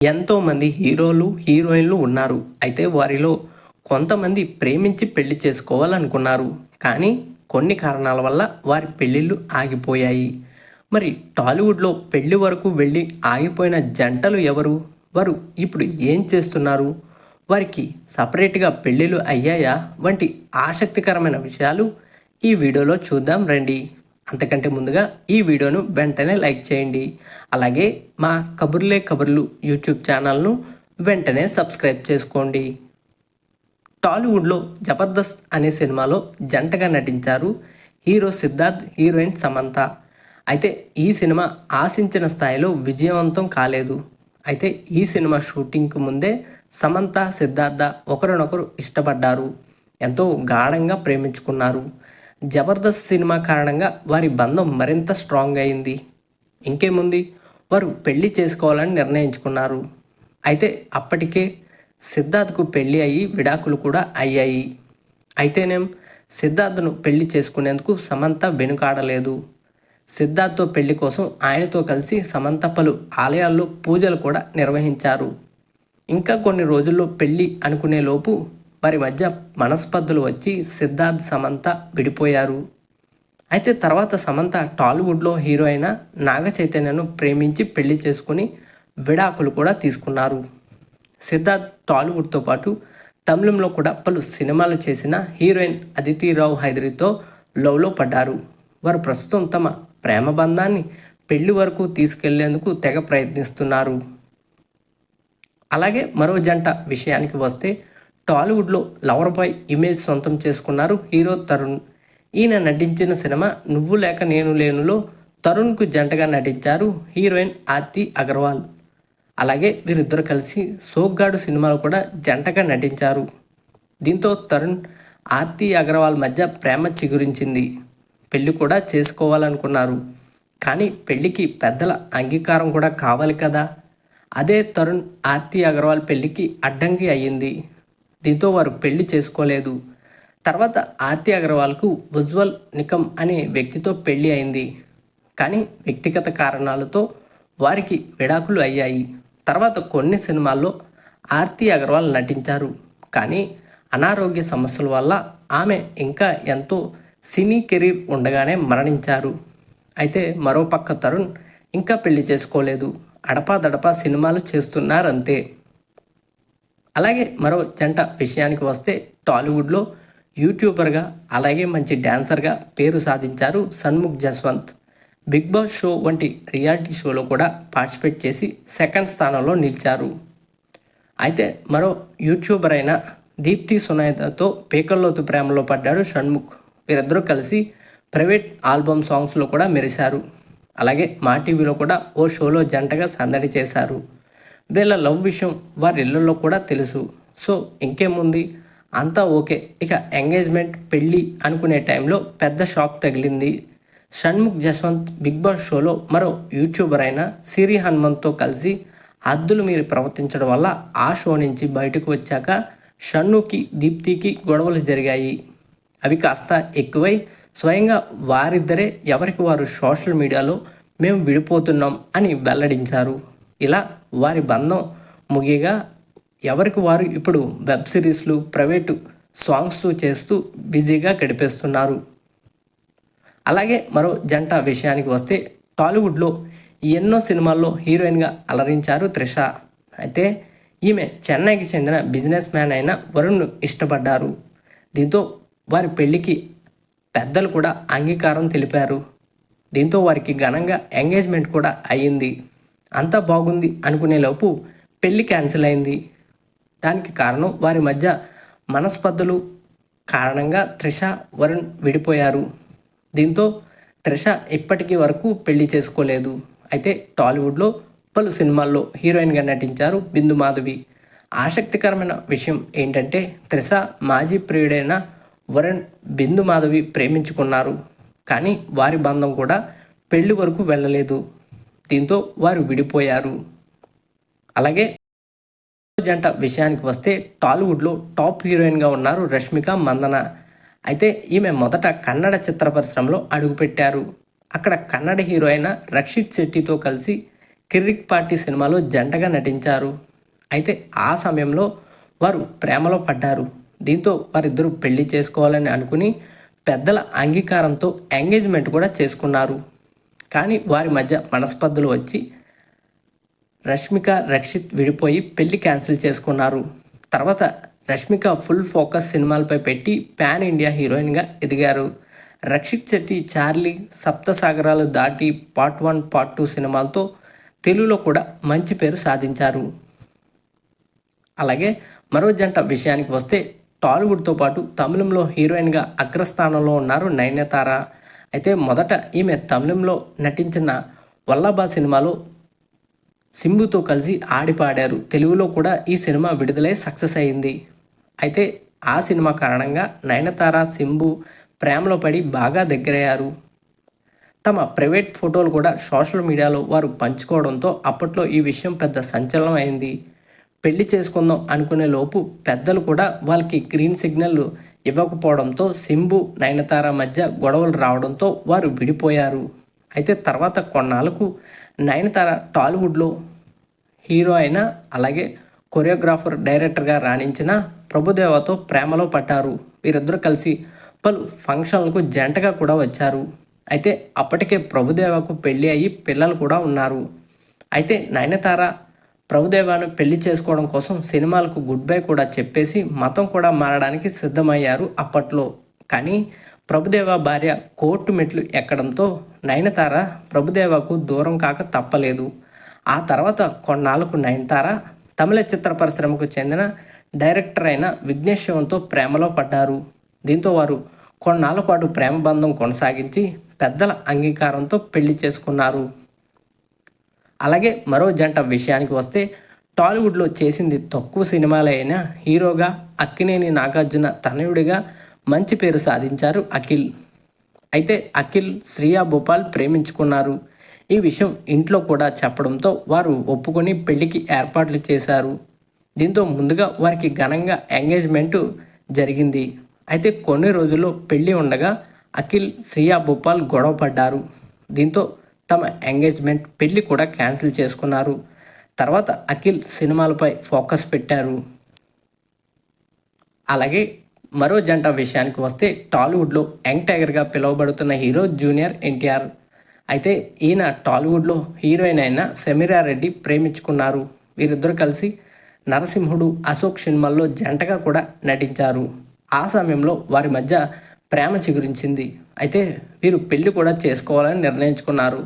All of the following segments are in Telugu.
ఎంతోమంది హీరోలు హీరోయిన్లు ఉన్నారు. అయితే వారిలో కొంతమంది ప్రేమించి పెళ్ళి చేసుకోవాలనుకున్నారు. కానీ కొన్ని కారణాల వల్ల వారి పెళ్ళిళ్ళు ఆగిపోయాయి. మరి టాలీవుడ్లో పెళ్ళి వరకు వెళ్ళి ఆగిపోయిన జంటలు ఎవరు? వారు ఇప్పుడు ఏం చేస్తున్నారు? వారికి సపరేట్గా పెళ్ళిళ్ళు అయ్యాయా? వంటి ఆసక్తికరమైన విషయాలు ఈ వీడియోలో చూద్దాం రండి. అంతకంటే ముందుగా ఈ వీడియోను వెంటనే లైక్ చేయండి. అలాగే మా కబుర్లే కబుర్లు యూట్యూబ్ ఛానల్ను వెంటనే సబ్స్క్రైబ్ చేసుకోండి. టాలీవుడ్లో జబర్దస్త్ అనే సినిమాలో జంటగా నటించారు హీరో సిద్ధార్థ్ హీరోయిన్ సమంత. అయితే ఈ సినిమా ఆశించిన స్థాయిలో విజయవంతం కాలేదు. అయితే ఈ సినిమా షూటింగ్కు ముందే సమంత సిద్ధార్థ ఒకరినొకరు ఇష్టపడ్డారు. ఎంతో గాఢంగా ప్రేమించుకున్నారు. జబర్దస్త్ సినిమా కారణంగా వారి బంధం మరింత స్ట్రాంగ్ అయింది. ఇంకేముంది? వారు పెళ్ళి చేసుకోవాలని నిర్ణయించుకున్నారు. అయితే అప్పటికే సిద్ధార్థ్కు పెళ్ళి అయ్యి విడాకులు కూడా అయ్యాయి. అయితేనేం? సిద్ధార్థ్ను పెళ్ళి చేసుకునేందుకు సమంత వెనుకాడలేదు. సిద్ధార్థ్తో పెళ్ళి కోసం ఆయనతో కలిసి సమంత పలు ఆలయాల్లో పూజలు కూడా నిర్వహించారు. ఇంకా కొన్ని రోజుల్లో పెళ్ళి అనుకునేలోపు వారి మధ్య మనస్పర్ధలు వచ్చి సిద్ధార్థ్ సమంత విడిపోయారు. అయితే తర్వాత సమంత టాలీవుడ్లో హీరో అయిన నాగ చైతన్యను ప్రేమించి పెళ్ళి చేసుకుని విడాకులు కూడా తీసుకున్నారు. సిద్ధార్థ్ టాలీవుడ్తో పాటు తమిళంలో కూడా పలు సినిమాలు చేసిన హీరోయిన్ అదితి రావు హైదరితో లవ్లో పడ్డారు. వారు ప్రస్తుతం తమ ప్రేమ బంధాన్ని పెళ్ళి వరకు తీసుకెళ్ళేందుకు తెగ ప్రయత్నిస్తున్నారు. అలాగే మరో జంట విషయానికి వస్తే టాలీవుడ్లో లవర్ బాయ్ ఇమేజ్ సొంతం చేసుకున్నారు హీరో తరుణ్. ఈయన నటించిన సినిమా నువ్వు లేక నేను లేనులో తరుణ్కు జంటగా నటించారు హీరోయిన్ ఆర్తి అగర్వాల్. అలాగే వీరిద్దరు కలిసి సోగ్గాడు సినిమాలో కూడా జంటగా నటించారు. దీంతో తరుణ్ ఆర్తి అగర్వాల్ మధ్య ప్రేమ చిగురించింది. పెళ్ళి కూడా చేసుకోవాలనుకున్నారు. కానీ పెళ్ళికి పెద్దల అంగీకారం కూడా కావాలి కదా? అదే తరుణ్ ఆర్తి అగర్వాల్ పెళ్ళికి అడ్డంకి అయ్యింది. దీంతో వారు పెళ్ళి చేసుకోలేదు. తర్వాత ఆర్తి అగర్వాల్కు ఉజ్వల్ నికమ్ అనే వ్యక్తితో పెళ్ళి అయింది. కానీ వ్యక్తిగత కారణాలతో వారికి విడాకులు అయ్యాయి. తర్వాత కొన్ని సినిమాల్లో ఆర్తి అగర్వాల్ నటించారు. కానీ అనారోగ్య సమస్యల వల్ల ఆమె ఇంకా ఎంతో సినీ కెరీర్ ఉండగానే మరణించారు. అయితే మరోపక్క తరుణ్ ఇంకా పెళ్ళి చేసుకోలేదు. అడపాదడపా సినిమాలు చేస్తున్నారంతే. అలాగే మరో జంట విషయానికి వస్తే టాలీవుడ్లో యూట్యూబర్గా అలాగే మంచి డ్యాన్సర్గా పేరు సాధించారు Shanmukh Jaswanth. Big boss show వంటి రియాలిటీ షోలో కూడా పార్టిసిపేట్ చేసి సెకండ్ స్థానంలో నిలిచారు. అయితే మరో యూట్యూబర్ అయిన దీప్తి సునాయతతో పేకల్లోతు ప్రేమలో పడ్డాడు షణ్ముఖ్. వీరిద్దరూ కలిసి ప్రైవేట్ ఆల్బమ్ సాంగ్స్లో కూడా మెరిశారు. అలాగే మా టీవీలో కూడా ఓ షోలో జంటగా సందడి చేశారు. వీళ్ళ లవ్ విషయం వారి ఇళ్ళల్లో కూడా తెలుసు. సో ఇంకేముంది? అంతా ఓకే. ఇక ఎంగేజ్మెంట్ పెళ్ళి అనుకునే టైంలో పెద్ద షాక్ తగిలింది. షణ్ముఖ్ జస్వంత్ బిగ్ బాస్ షోలో మరో యూట్యూబర్ అయిన సిరి హనుమంత్తో కలిసి హద్దులు మీరు ప్రవర్తించడం వల్ల ఆ షో నుంచి బయటకు వచ్చాక షన్నుకి దీప్తికి గొడవలు జరిగాయి. అవి కాస్త ఎక్కువై స్వయంగా వారిద్దరే ఎవరికి వారు సోషల్ మీడియాలో మేము విడిపోతున్నాం అని వెల్లడించారు. ఇలా వారి బంధం ముగిగా ఎవరికి వారు ఇప్పుడు వెబ్ సిరీస్లు ప్రైవేటు సాంగ్స్ చేస్తూ బిజీగా గడిపేస్తున్నారు. అలాగే మరో జంట విషయానికి వస్తే టాలీవుడ్లో ఎన్నో సినిమాల్లో హీరోయిన్గా అలరించారు త్రిష. అయితే ఈమె చెన్నైకి చెందిన బిజినెస్ మ్యాన్ అయిన వరుణ్ను ఇష్టపడ్డారు. దీంతో వారి పెళ్ళికి పెద్దలు కూడా అంగీకారం తెలిపారు. దీంతో వారికి ఘనంగా ఎంగేజ్మెంట్ కూడా అయ్యింది. అంతా బాగుంది అనుకునేలోపు పెళ్ళి క్యాన్సిల్ అయింది. దానికి కారణం వారి మధ్య మనస్పర్ధలు కారణంగా త్రిష వరుణ్ విడిపోయారు. దీంతో త్రిష ఇప్పటికీ వరకు పెళ్ళి చేసుకోలేదు. అయితే టాలీవుడ్లో పలు సినిమాల్లో హీరోయిన్గా నటించారు బిందు మాధవి. ఆసక్తికరమైన విషయం ఏంటంటే త్రిష మాజీ ప్రియుడైన వరుణ్ బిందు మాధవి ప్రేమించుకున్నారు. కానీ వారి బంధం కూడా పెళ్ళి వరకు వెళ్ళలేదు. దీంతో వారు విడిపోయారు. అలాగే జంట విషయానికి వస్తే టాలీవుడ్లో టాప్ హీరోయిన్గా ఉన్నారు రష్మిక మందన. అయితే ఈమె మొదట కన్నడ చిత్ర పరిశ్రమలో అడుగుపెట్టారు. అక్కడ కన్నడ హీరో అయిన రక్షిత్ శెట్టితో కలిసి కిర్రిక్ పార్టీ సినిమాలో జంటగా నటించారు. అయితే ఆ సమయంలో వారు ప్రేమలో పడ్డారు. దీంతో వారిద్దరూ పెళ్ళి చేసుకోవాలని అనుకుని పెద్దల అంగీకారంతో ఎంగేజ్మెంట్ కూడా చేసుకున్నారు. కానీ వారి మధ్య మనస్పర్ధలు వచ్చి రష్మిక రక్షిత్ విడిపోయి పెళ్ళి క్యాన్సిల్ చేసుకున్నారు. తర్వాత రష్మిక ఫుల్ ఫోకస్ సినిమాలపై పెట్టి పాన్ ఇండియా హీరోయిన్గా ఎదిగారు. రక్షిత్ శెట్టి చార్లీ సప్తసాగరాలు దాటి పార్ట్ వన్ పార్ట్ టూ సినిమాలతో తెలుగులో కూడా మంచి పేరు సాధించారు. అలాగే మరో జంట విషయానికి వస్తే టాలీవుడ్తో పాటు తమిళంలో హీరోయిన్గా అగ్రస్థానంలో ఉన్నారు నయనతార. అయితే మొదట ఈమె తమిళంలో నటించిన వల్లభా సినిమాలో సింబుతో కలిసి ఆడిపాడారు. తెలుగులో కూడా ఈ సినిమా విడుదలై సక్సెస్ అయింది. అయితే ఆ సినిమా కారణంగా నయనతార సింబు ప్రేమలో పడి బాగా దగ్గరయ్యారు. తమ ప్రైవేట్ ఫోటోలు కూడా సోషల్ మీడియాలో వారు పంచుకోవడంతో అప్పట్లో ఈ విషయం పెద్ద సంచలనం అయింది. పెళ్ళి చేసుకుందాం అనుకునే లోపు పెద్దలు కూడా వాళ్ళకి గ్రీన్ సిగ్నల్ ఇవ్వకపోవడంతో సింబు నయనతార మధ్య గొడవలు రావడంతో వారు విడిపోయారు. అయితే తర్వాత కొన్నాళ్ళకు నయనతార టాలీవుడ్లో హీరో అయిన అలాగే కొరియోగ్రాఫర్ డైరెక్టర్గా రాణించిన ప్రభుదేవతో ప్రేమలో పడ్డారు. వీరిద్దరూ కలిసి పలు ఫంక్షన్లకు జంటగా కూడా వచ్చారు. అయితే అప్పటికే ప్రభుదేవకు పెళ్ళి అయ్యి పిల్లలు కూడా ఉన్నారు. అయితే నయనతార ప్రభుదేవాను పెళ్ళి చేసుకోవడం కోసం సినిమాలకు గుడ్ బై కూడా చెప్పేసి మతం కూడా మారడానికి సిద్ధమయ్యారు అప్పట్లో. కానీ ప్రభుదేవ భార్య కోర్టు మెట్లు ఎక్కడంతో నయనతార ప్రభుదేవకు దూరం కాక తప్పలేదు. ఆ తర్వాత కొన్నాళ్ళకు నయనతార తమిళ చిత్ర పరిశ్రమకు చెందిన డైరెక్టర్ అయిన విఘ్నేష్ శివంతో ప్రేమలో పడ్డారు. దీంతో వారు కొన్నాళ్ళ పాటు ప్రేమ బంధం కొనసాగించి పెద్దల అంగీకారంతో పెళ్ళి చేసుకున్నారు. అలాగే మరో జంట విషయానికి వస్తే టాలీవుడ్లో చేసింది తక్కువ సినిమాలైన హీరోగా అక్కినేని నాగార్జున తనయుడిగా మంచి పేరు సాధించారు అఖిల్. అయితే అఖిల్ శ్రియా భోపాల్ ప్రేమించుకున్నారు. ఈ విషయం ఇంట్లో కూడా చెప్పడంతో వారు ఒప్పుకొని పెళ్ళికి ఏర్పాట్లు చేశారు. దీంతో ముందుగా వారికి ఘనంగా ఎంగేజ్మెంట్ జరిగింది. అయితే కొన్ని రోజుల్లో పెళ్ళి ఉండగా అఖిల్ శ్రియా భోపాల్ గొడవ పడ్డారు. దీంతో తమ ఎంగేజ్మెంట్ పెళ్ళి కూడా క్యాన్సిల్ చేసుకున్నారు. తర్వాత అఖిల్ సినిమాలపై ఫోకస్ పెట్టారు. అలాగే మరో జంట విషయానికి వస్తే టాలీవుడ్లో యంగ్ టైగర్గా పిలువబడుతున్న హీరో జూనియర్ ఎన్టీఆర్. అయితే ఈయన టాలీవుడ్లో హీరోయిన్ అయిన సమీరా రెడ్డి ప్రేమించుకున్నారు. వీరిద్దరు కలిసి నరసింహుడు అశోక్ సినిమాల్లో జంటగా కూడా నటించారు. ఆ సమయంలో వారి మధ్య ప్రేమ చిగురించింది. అయితే వీరు పెళ్ళి కూడా చేసుకోవాలని నిర్ణయించుకున్నారు.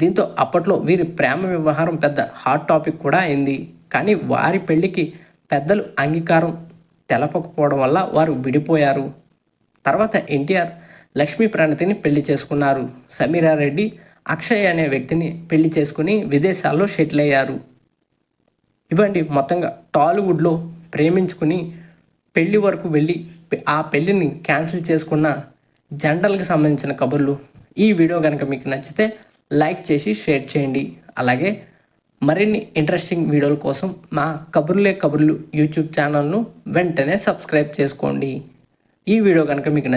దీంతో అప్పట్లో వీరి ప్రేమ వ్యవహారం పెద్ద హాట్ టాపిక్ కూడా అయింది. కానీ వారి పెళ్ళికి పెద్దలు అంగీకారం తెలపకపోవడం వల్ల వారు విడిపోయారు. తర్వాత ఎన్టీఆర్ లక్ష్మీ ప్రణతిని పెళ్ళి చేసుకున్నారు. సమీరారెడ్డి అక్షయ్ అనే వ్యక్తిని పెళ్ళి చేసుకుని విదేశాల్లో సెటిల్ అయ్యారు. ఇవ్వండి మొత్తంగా టాలీవుడ్లో ప్రేమించుకుని పెళ్ళి వరకు వెళ్ళి ఆ పెళ్ళిని క్యాన్సిల్ చేసుకున్న జంటలకు సంబంధించిన కబుర్లు. ఈ వీడియో కనుక మీకు నచ్చితే లైక్ చేసి షేర్ చేయండి. అలాగే మరిన్ని ఇంట్రెస్టింగ్ వీడియోల కోసం మా కబుర్లే కబుర్లు యూట్యూబ్ ఛానల్ను వెంటనే సబ్స్క్రైబ్ చేసుకోండి. ఈ వీడియో కనుక మీకు